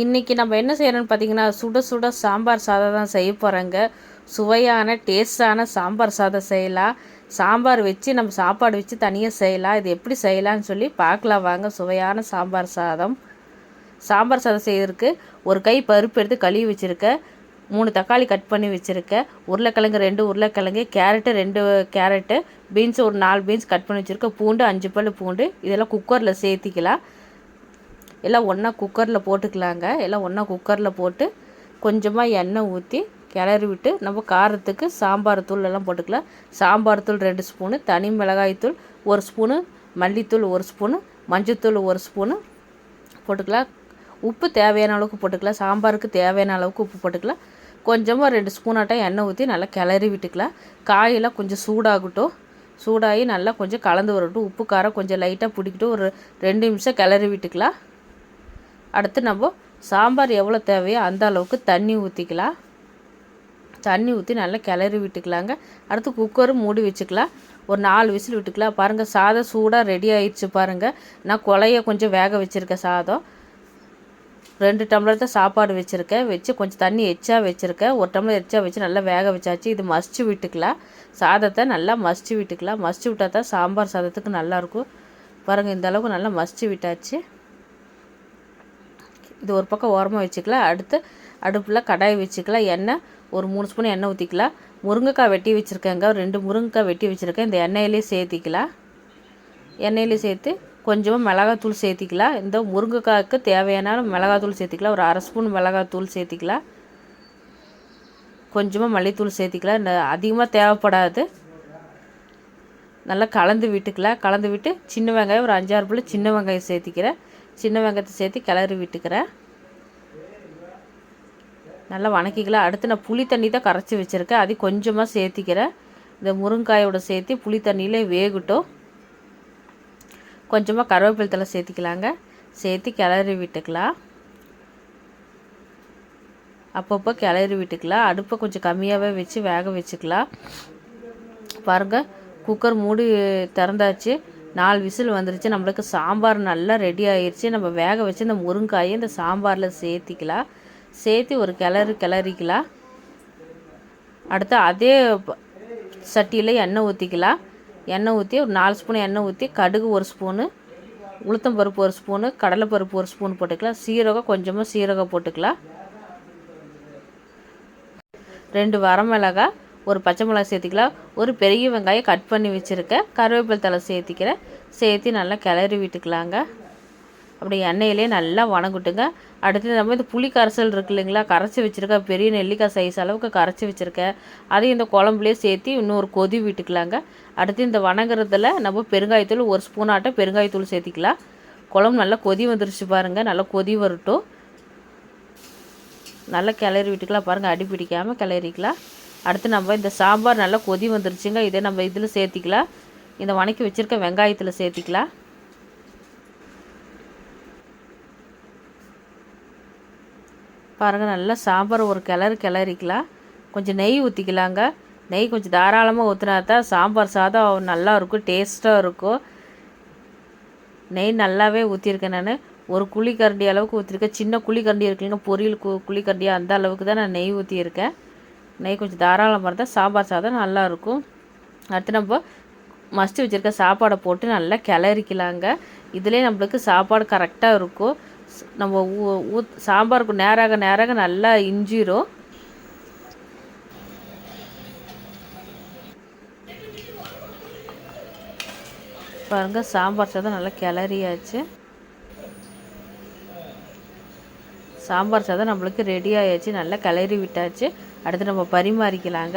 இன்றைக்கி நம்ம என்ன செய்கிறோன்னு பார்த்தீங்கன்னா சுட சுட சாம்பார் சாதம் தான் செய்ய போகிறோங்க சுவையான டேஸ்டான சாம்பார் சாதம் செய்யலாம். சாம்பார் வச்சு நம்ம சாப்பாடு வச்சு தனியாக செய்யலாம். இது எப்படி செய்யலாம்னு சொல்லி பார்க்கலாம் வாங்க சுவையான சாம்பார் சாதம். சாம்பார் சாதம் செய்யறதுக்கு ஒரு கை பருப்பு எடுத்து கழுவி வச்சுருக்கேன் மூணு தக்காளி கட் பண்ணி வச்சுருக்கேன் உருளைக்கிழங்கு ரெண்டு உருளைக்கிழங்கு கேரட்டு ரெண்டு கேரட்டு பீன்ஸ் ஒரு நாலு பீன்ஸ் கட் பண்ணி வச்சுருக்கேன் பூண்டு அஞ்சு பல் பூண்டு. இதெல்லாம் குக்கரில் சேர்த்திக்கலாம். எல்லாம் ஒன்றா குக்கரில் போட்டுக்கலாங்க. எல்லாம் ஒன்றா குக்கரில் போட்டு கொஞ்சமாக எண்ணெய் ஊற்றி கிளறி விட்டு நம்ம காரத்துக்கு சாம்பார் தூள் எல்லாம் போட்டுக்கலாம். சாம்பார் தூள் ரெண்டு ஸ்பூனு தனி மிளகாய் தூள் ஒரு ஸ்பூனு மல்லித்தூள் ஒரு ஸ்பூனு மஞ்சத்தூள் ஒரு ஸ்பூனு போட்டுக்கலாம். உப்பு தேவையான அளவுக்கு போட்டுக்கலாம். சாம்பாருக்கு தேவையான அளவுக்கு உப்பு போட்டுக்கலாம். கொஞ்சமாக ரெண்டு ஸ்பூனாட்டம் எண்ணெய் ஊற்றி நல்லா கிளறி விட்டுக்கலாம். காயெல்லாம் கொஞ்சம் சூடாகட்டும். சூடாகி நல்லா கொஞ்சம் கலந்து வரட்டும். உப்பு காரம் கொஞ்சம் லைட்டாக பிடிக்கிட்டு ஒரு ரெண்டு நிமிஷம் கிளறி விட்டுக்கலாம். அடுத்து நம்ம சாம்பார் எவ்வளோ தேவையோ அந்த அளவுக்கு தண்ணி ஊற்றிக்கலாம் தண்ணி ஊற்றி நல்லா கிளறி விட்டுக்கலாங்க. அடுத்து குக்கரும் மூடி வச்சுக்கலாம். ஒரு நாலு விசில் விட்டுக்கலாம். பாருங்கள் சாதம் சூடாக ரெடி ஆயிடுச்சு பாருங்கள் நான் கொலைய கொஞ்சம் வேக வச்சுருக்கேன் சாதம். ரெண்டு டம்ளர் தான் சாப்பாடு வச்சுருக்கேன். வச்சு கொஞ்சம் தண்ணி எச்சா வச்சுருக்கேன். ஒரு டம்ளர் எச்சா வச்சு நல்லா வேக வச்சாச்சு. இது மசிச்சு விட்டுக்கலாம். சாதத்தை நல்லா மசிச்சு விட்டுக்கலாம். மசிச்சு விட்டால் தான் சாம்பார் சாதத்துக்கு நல்லாயிருக்கும் பாருங்கள் இந்த அளவுக்கு நல்லா மசிச்சு விட்டாச்சு. இது ஒரு பக்கம் ஓரமாக வச்சுக்கலாம். அடுத்து அடுப்பில் கடாய் வச்சுக்கலாம். எண்ணெய் ஒரு மூணு ஸ்பூன் எண்ணெய் ஊற்றிக்கலாம் முருங்கைக்காய் வெட்டி வச்சுருக்கேங்க. ரெண்டு முருங்கைக்காய் வெட்டி வச்சுருக்கேன். இந்த எண்ணெயிலே சேர்த்திக்கலாம். எண்ணெயிலே சேர்த்து கொஞ்சமாக மிளகாத்தூள் சேர்த்திக்கலாம். இந்த முருங்கைக்காய்க்கு தேவையான மிளகாத்தூள் சேர்த்திக்கலாம். ஒரு அரை ஸ்பூன் மிளகாத்தூள் சேர்த்திக்கலாம். கொஞ்சமாக மல்லித்தூள் சேர்த்திக்கலாம். இந்த அதிகமாக தேவைப்படாது. நல்லா கலந்து விட்டுக்கலாம். கலந்து விட்டு சின்ன வெங்காயம் ஒரு அஞ்சாறு பிள்ளை சின்ன வெங்காயம் சேர்த்திக்கிறேன். சின்ன வெங்காயத்தை சேர்த்து கிளறி விட்டுக்கிறேன் நல்லா வணக்கிக்கலாம் அடுத்து நான் புளி தண்ணி தான் கரைச்சி வச்சுருக்கேன். அது கொஞ்சமாக சேர்த்திக்கிறேன் இந்த முருங்காயோட சேர்த்து புளி தண்ணியில் வேகட்டும். கொஞ்சமாக கருவேப்பிலை தலை சேர்த்திக்கலாங்க. சேர்த்து கிளறி விட்டுக்கலாம். அப்பப்போ கிளறி விட்டுக்கலாம். அடுப்பை கொஞ்சம் கம்மியாகவே வச்சு வேக வச்சுக்கலாம். பாருங்கள் குக்கர் மூடி திறந்தாச்சு. நாலு விசில் வந்துருச்சு நம்மளுக்கு சாம்பார் நல்லா ரெடி ஆயிடுச்சு நம்ம வேக வச்சு இந்த முருங்காயை இந்த சாம்பாரில் சேர்த்திக்கலாம். சேர்த்து ஒரு கிளறு கிளறிக்கலாம். அடுத்து அதே சட்டியில் எண்ணெய் ஊற்றிக்கலாம் எண்ணெய் ஊற்றி ஒரு நாலு ஸ்பூன் எண்ணெய் ஊற்றி கடுகு ஒரு ஸ்பூனு உளுத்தம் பருப்பு ஒரு ஸ்பூனு கடலைப்பருப்பு ஒரு ஸ்பூன் போட்டுக்கலாம். சீரகம் கொஞ்சமாக சீரகம் போட்டுக்கலாம். ரெண்டு வரமிளகாய் ஒரு பச்சை மிளகா சேர்த்திக்கலாம். ஒரு பெரிய வெங்காயம் கட் பண்ணி வச்சுருக்கேன் கருவேப்பிலை தலை சேர்த்திக்கிறேன் சேர்த்து நல்லா கிளறி விட்டுக்கலாங்க. அப்படி எண்ணெயிலே நல்லா வணங்கட்டுங்க. அடுத்து நம்ம இந்த புளி கரைசல் இருக்கு இல்லைங்களா? கரைச்சி வச்சுருக்கேன் பெரிய நெல்லிக்காய் சைஸ் அளவுக்கு கரைச்சி வச்சுருக்கேன் அதையும் இந்த குழம்புலேயே சேர்த்து இன்னொரு கொதி விட்டுக்கலாங்க. அடுத்து இந்த வணங்குறதுல நம்ம பெருங்காயத்தூள் ஒரு ஸ்பூன் ஆட்டம் பெருங்காயத்தூள் சேர்த்திக்கலாம். குழம்பு நல்லா கொதி வந்துருச்சு பாருங்கள் நல்லா கொதி வரட்டும். நல்லா கிளறி விட்டுக்கலாம். பாருங்கள் அடி பிடிக்காமல் கிளறிக்கலாம். அடுத்து நம்ம இந்த சாம்பார் நல்லா கொதி வந்துருச்சுங்க. இதை நம்ம இதில் சேர்த்திக்கலாம். இந்த வணக்கி வச்சுருக்க வெங்காயத்தில் சேர்த்திக்கலாம். பாருங்கள் நல்லா சாம்பார் ஒரு கிளறு கிளறிக்கலாம். கொஞ்சம் நெய் ஊற்றிக்கலாங்க நெய் கொஞ்சம் தாராளமாக ஊற்றினா தான் சாம்பார் சாதம் நல்லா இருக்கும் டேஸ்ட்டாக இருக்கும். நெய் நல்லாவே ஊற்றிருக்கேன் நான். ஒரு குழிக்கரண்டி அளவுக்கு ஊற்றிருக்கேன் சின்ன குழிக்கரண்டி இருக்குங்க பொரியல் கு குழிக்கரண்டி அந்த அளவுக்கு தான் நான் நெய் ஊற்றியிருக்கேன் நெய் கொஞ்சம் தாராளமாக இருந்தால் சாம்பார் சாதம் நல்லாயிருக்கும். அடுத்து நம்ம மஸ்ட் வச்சுருக்க சாப்பாடை போட்டு நல்லா கிளறிக்கலாங்க. இதுலேயே நம்மளுக்கு சாப்பாடு கரெக்டாக இருக்கும். நம்ம ஊ ஊத் சாம்பாருக்கு நேராக நேராக நல்லா இஞ்சிரும். பாருங்கள் சாம்பார் சாதம் நல்லா கிளறியாச்சு. சாம்பார் சாதம் நம்மளுக்கு ரெடி ஆயாச்சு. நல்லா கிளறி விட்டாச்சு. அடுத்து நம்ம பரிமாறிக்கலாங்க.